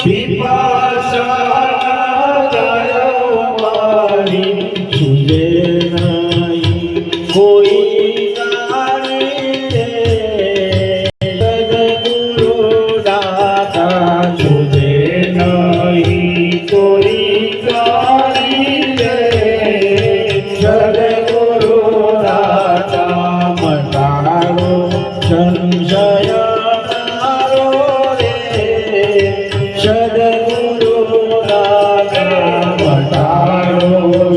Keep on. જગગુરુ રાજા મટાડો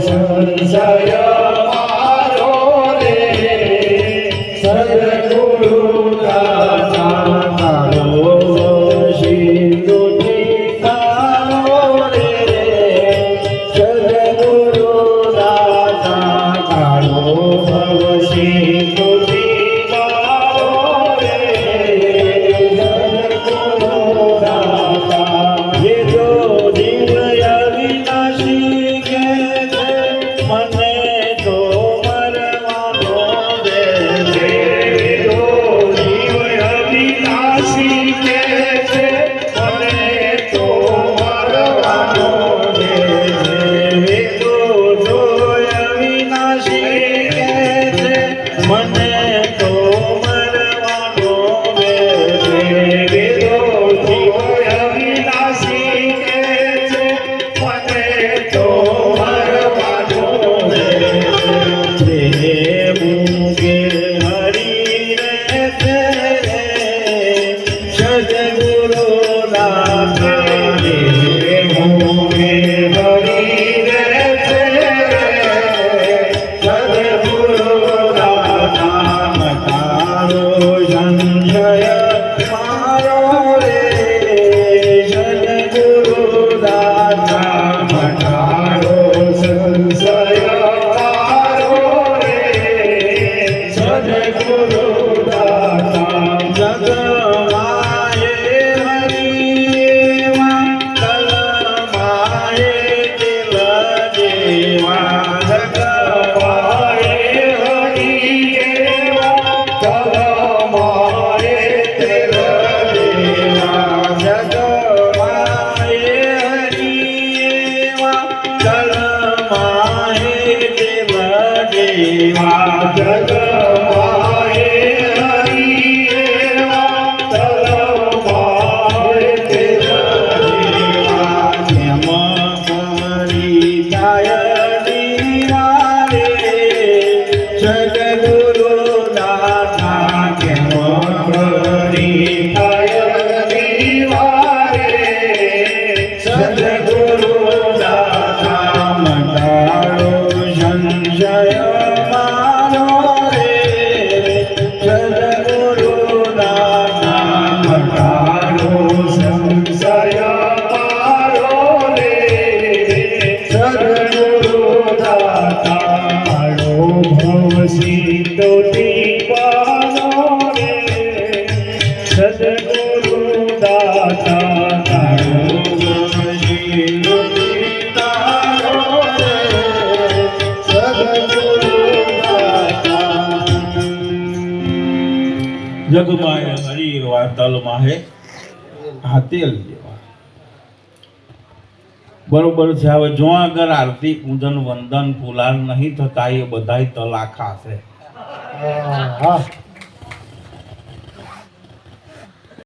સંશય દેવા જગત cantar. જગમાં હે. હાતેલ બરોબર છે, હવે જો આગળ આરતી પૂજન વંદન ફુલાર નહીં થતા, એ બધાય તલાખા છે. હા.